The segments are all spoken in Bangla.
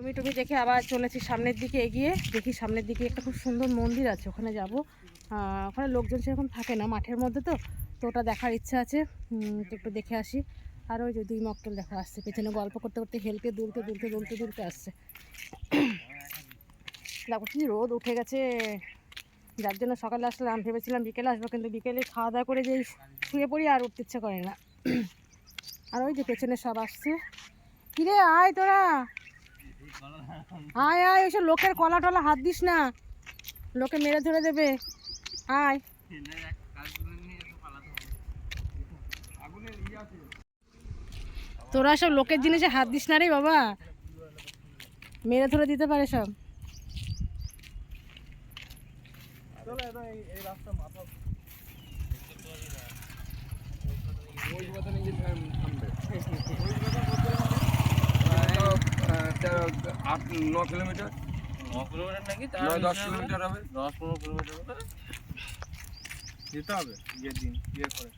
টমি টমি দেখে আবার চলেছি সামনের দিকে এগিয়ে। দেখি সামনের দিকে একটা খুব সুন্দর মন্দির আছে, ওখানে যাব। ওখানে লোকজন সেরকম থাকে না মাঠের মধ্যে তো তো ওটা দেখার ইচ্ছা আছে। একটু দেখে আসি। আর ওই যে দুই মক্কেল দেখা আসছে, পেছনে গল্প করতে করতে হেলতে দুলতে দুলতে দুলতে দুলতে আসছে। দেখো কি রোদ উঠে গেছে। যার জন্য সকালে আসলাম, ভেবেছিলাম বিকেলে আসব, কিন্তু বিকেলে খাওয়া দাওয়া করে যেই শুয়ে পড়ি আর উঠতে ইচ্ছে করে না। আর ওই যে পেছনে সব আসছে। কিরে, আয় তোরা! আয় আয় ওইসব লোকের কলা টলা হাত দিস না। লোকে মেরে ধরে দেবে। আয়। তোরা সব লোকের জিনিসে হাত দিস না রে বাবা। মেরে ধরে দিতে পারে সব। আট ন কিলোমিটার। ন কিলোমিটার নাকি? নয় দশ কিলোমিটার হবে। দশ পনেরো কিলোমিটার হবে। যেতে হবে বিয়ের দিন বিয়ের পরে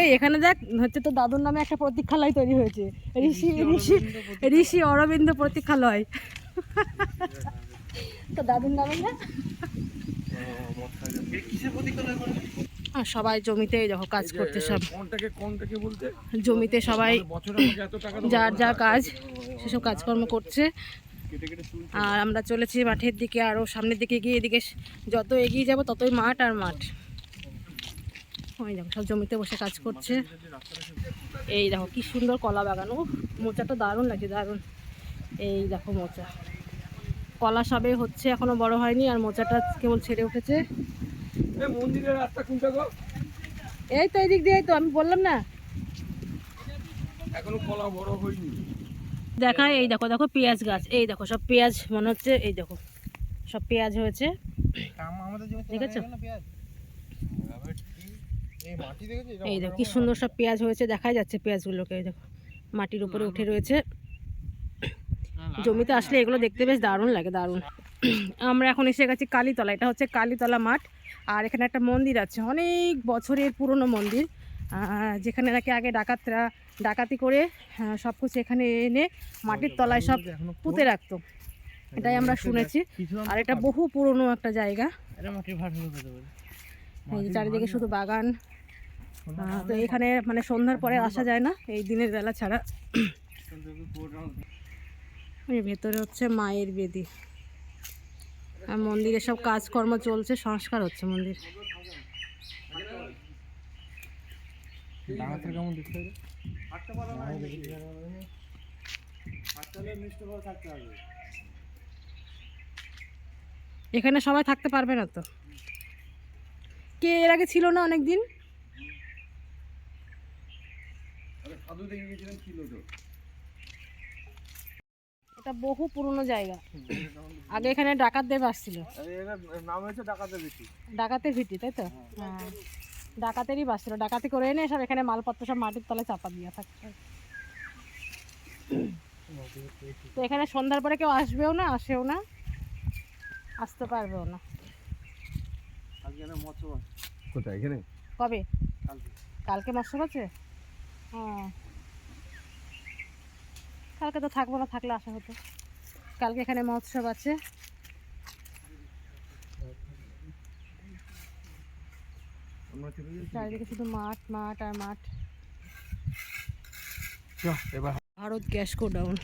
এই এখানে দেখ হচ্ছে তো দাদুর নামে একটা প্রতীক্ষালয় তৈরি হয়েছে। ঋষি ঋষি ঋষি অরবিন্দ প্রতীক্ষালয়। তো দাদুর নামে না? আর সবাই জমিতে দেখো কাজ করতে সব। জমিতে সবাই। যার যা কাজ সেসব কাজকর্ম করছে। আর আমরা চলেছি মাঠের দিকে আরও সামনের দিকে গিয়ে এদিকে যত এগিয়ে যাব ততই মাঠ আর মাঠ। ওই দেখো সব জমিতে বসে কাজ করছে। এই দেখো কি সুন্দর কলা বাগান। ও মোচাটা দারুণ লাগছে দারুণ। এই দেখো মোচা। কলা সবে হচ্ছে এখনও বড় হয়নি আর মোচাটা কেবল ছেড়ে উঠেছে। মন্দিরের রাস্তা কোনটা গো? এই তো এদিক দিয়ে তো আমি বললাম না। এখনও কলা বড় হয়নি। দেখায় এই দেখো দেখো পেঁয়াজ গাছ এই দেখো সব পেঁয়াজ মনে হচ্ছে এই দেখো সব পেঁয়াজ হয়েছে। পেঁয়াজ? এই এই দেখো কি সুন্দর সব পেঁয়াজ হয়েছে দেখাই যাচ্ছে পেঁয়াজগুলোকে এই দেখো মাটির উপরে উঠে রয়েছে। জমিতে আসলে এগুলো দেখতে বেশ দারুণ লাগে দারুণ। আমরা এখন এসে গেছি কালীতলা এটা হচ্ছে কালীতলা মাঠ। আর এখানে একটা মন্দির আছে, অনেক বছরের পুরনো মন্দির। যেখানে নাকি আগে ডাকাতরা ডাকাতি করে সব কিছু এখানে এনে মাটির তলায় সব পুঁতে রাখতো। এটাই আমরা শুনেছি। আর এটা বহু পুরনো একটা জায়গা। চারিদিকে শুধু বাগান। তো এখানে মানে সন্ধ্যার পরে আসা যায় না, এই দিনের বেলা ছাড়া। ভেতরে হচ্ছে মায়ের বেদি। আর মন্দিরে সব কাজকর্ম চলছে সংস্কার হচ্ছে মন্দির। এখানে সবাই থাকতে পারবে না তো। কে এর আগে ছিল না অনেক দিন সাধু দেখে গেছিলাম ছিল তো এটা বহু পুরনো জায়গা। আগে এখানে ডাকাতদের আসছিল। নাম হয়েছে ডাকাতে বেশি ডাকাতের ভিটি তাই তো? হ্যাঁ। ডাকাতেরই বাস ছিল। ডাকাতি করে এনে সব এখানে মালপত্র সব মাটির তলায় চাপা দিয়ে থাকতো তো এখানে সন্ধ্যার পরে কেউ আসবেও না আসেও না আসতে পারবেও না। কোথায়? এখানে? কবে? কালকে। কালকে মৎস্য আছে? হ্যাঁ। কালকে তো থাকব না থাকলে আসা হতো। কালকে এখানে মহোৎসব আছে। আমরা চলে যাচ্ছি চারিদিকে শুধু মাঠ মাঠ আর মাঠ। এবার ভারত গ্যাস গোডাউন।